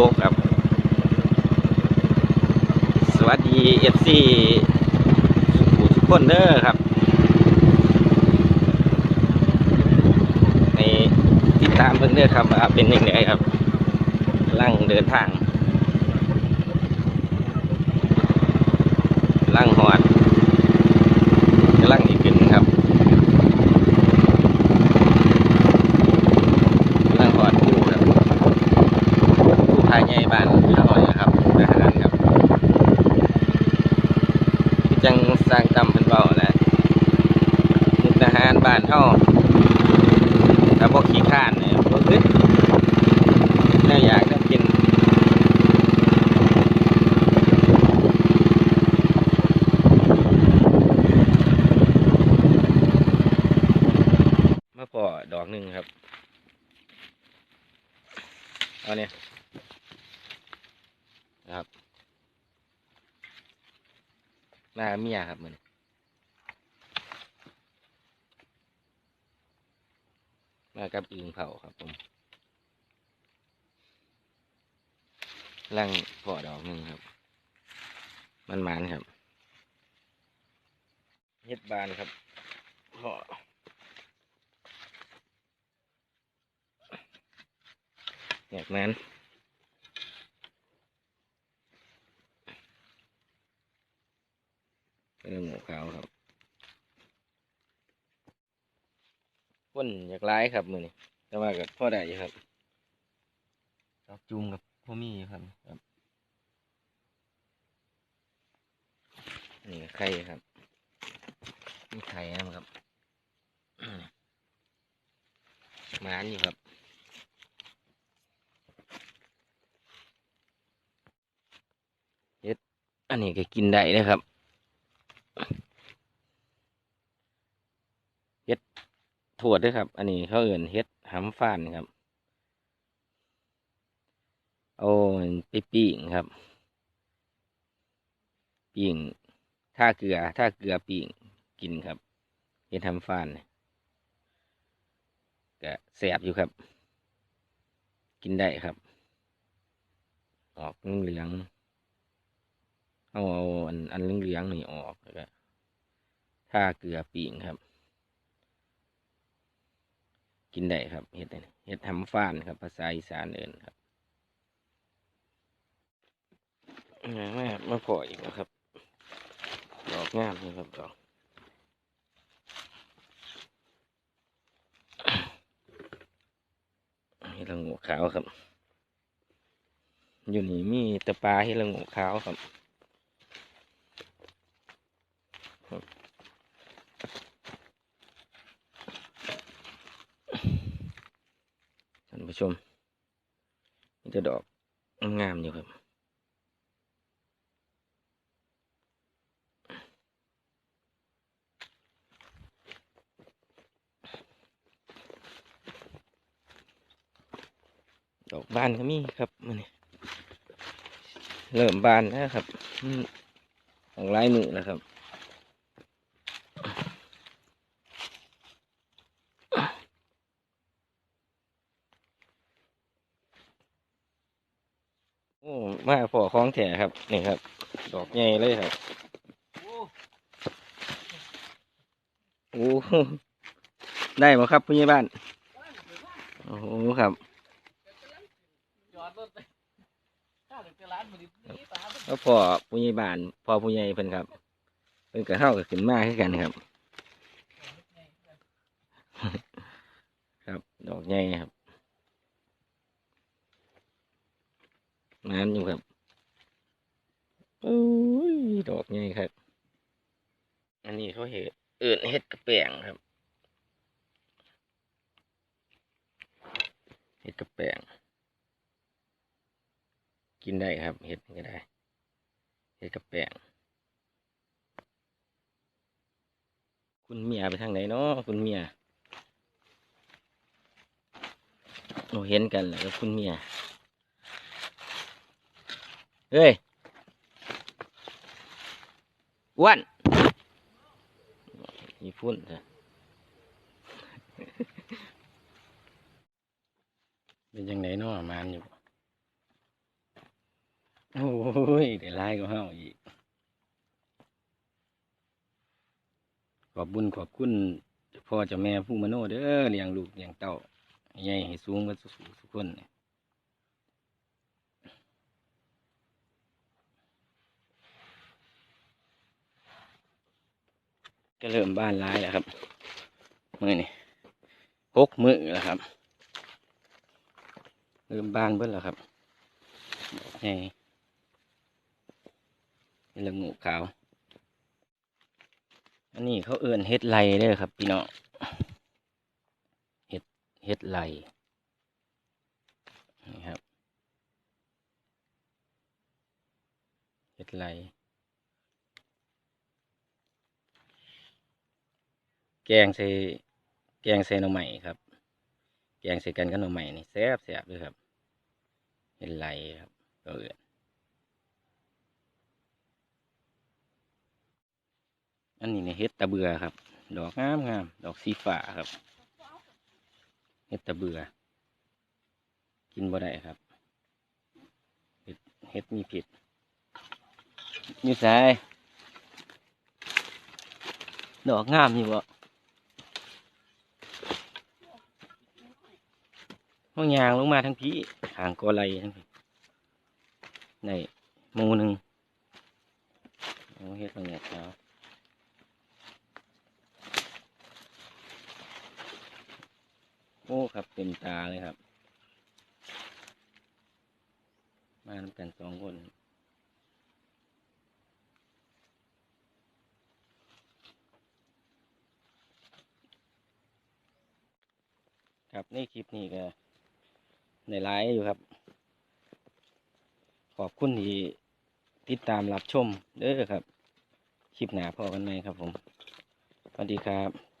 หกครับ สวัสดีเอฟซีทุกคนเด้อครับ ในติดตามเพิ่งเด้อครับว่าเป็นยังไงครับลังเดินทางลังหอดกำลังอีกขึ้นครับกำลังหอดผู้ครับผู้ภายในบ้านพี่น้อยครับทหารครับที่จังสร้างจำเป็นเบาแหละมุกทหารบ้านเฮาถ้าพวกขี้ข้านเนี่ยพวกอึดแน่าอยากได้กินมาพอดอกหนึ่งครับเอาเนี่ย นะครับหน้าเมียครับมันมากับอึงเผาครับผมล่างพอดอกหนึ่งครับ มันมันครับเฮ็ดบานครับพออยากนั้น เป็นหมูขาวครับพ่นอยากร้ายครับมือนี้แต่ว่ากับพ่อได้อยู่ครับดอกจุ่มกับพ่อมีอยู่ครับครับ นี่ไข่ครับมีไข่นะครับหมานอยู่ครับอันนี้ก็กินได้นะครับ เฮ็ด ถวดด้วยครับ อันนี้เขาเอื่นเฮ็ดหำฟานครับ เอาไปปิ้งครับ ปิ้งท่าเกลือท่าเกลือปิ้งกินครับเฮ็ดหำฟานเนี่ยก็แสบอยู่ครับ กินได้ครับ ออกเหลืองเอาเอาอันอันเหลืองๆนี่ออกแล้วก็ท่าเกลือปิ่งครับ กินได้ครับเห็ดเห็ดทำฟ้านครับ ภาษาอีสานเอินครับมามามาพออีกแล้วครับ ดอกงามนี่ครับดอกเห็ดละโงูขาวครับ อยู่นี่มีตะปลาเห็ดละโงูขาวครับ ท่าน ผู้ชมนี่จะดอกงามอยู่ครับดอกบานก็มีครับมันนี่เริ่มบานแล้วครับของลายมือแล้วครับ มาพอคล้องแถครับนี่ครับ ดอกใหญ่เลยครับโอ้โหได้ไหมครับผู้ใหญ่บ้านโอ้โหครับจอดรถไปข้าวเดือดร้านมันดีตาแล้วพอผู้ใหญ่บ้านพอผู้ใหญ่เพิ่นครับเพิ่นก็เข้ากับขึ้นมาคือกันครับ ครับ ดอกใหญ่ครับ น้ำอยู่ครับโอ้ยดอกใหญ่ครับ อันนี้เขาเห็ดเอื่นเห็ดกระแปงครับ เห็ดกระแปงกินได้ครับ เห็ดก็ได้ เห็ดกระแปงคุณเมียไปทางไหนเนาะคุณเมียโอ้เห็นกันแล้วคุณเมีย เฮ้ยอ้วนมีพุ่นเถอะเป็นยังไงเนาะมานอยู่ โอ้ยได้หลายก็เฮาอีก ขอบบุญขอบคุณพ่อเจ้าแม่ผู้มโนเด้อเลี้ยงลูกเลี้ยงเต้าให้ใหญ่ให้สูงกันสุขสุขคนเนี่ย ก็เริ่มบ้านร้ายแล้วครับ มือนี่หกมือแล้วครับ เริ่มบ้านเบิ้แล้วครับใหญ่เริ่มงูขาว อันนี้เขาเอื่นเฮ็ดไลเด้อครับ พี่น้องเฮ็ดเฮ็ดไลนี่ครับเฮ็ดไล แกงใส่แกงใส่หน่อไม้ครับ แกงใส่กันกับหน่อไม้นี่แซ่บแซ่บเลยครับเฮ็ดไลครับก็เอื่นอันนี้เนี่ยเฮ็ดตะเบือครับ ดอกงามงามดอกสีฟ้าครับเฮ็ดตะเบือ กินบ่ได้ครับเฮ็ดเฮ็ดมีผิดมีสายดอกงามอยู่บ่ ห้องยางลงมาทั้งพี่หางกอไลทั้งพี่ในหมูหนึ่งโอเฮ็ดบางอย่างเช้าโอ้ครับเต็มตาเลยครับ มาทำกันสองคนครับในคลิปนี้ก็ ในไลฟ์อยู่ครับ ขอบคุณที่ติดตามรับชมเด้อครับ คลิปหนาพอกันไหมครับผม สวัสดีครับ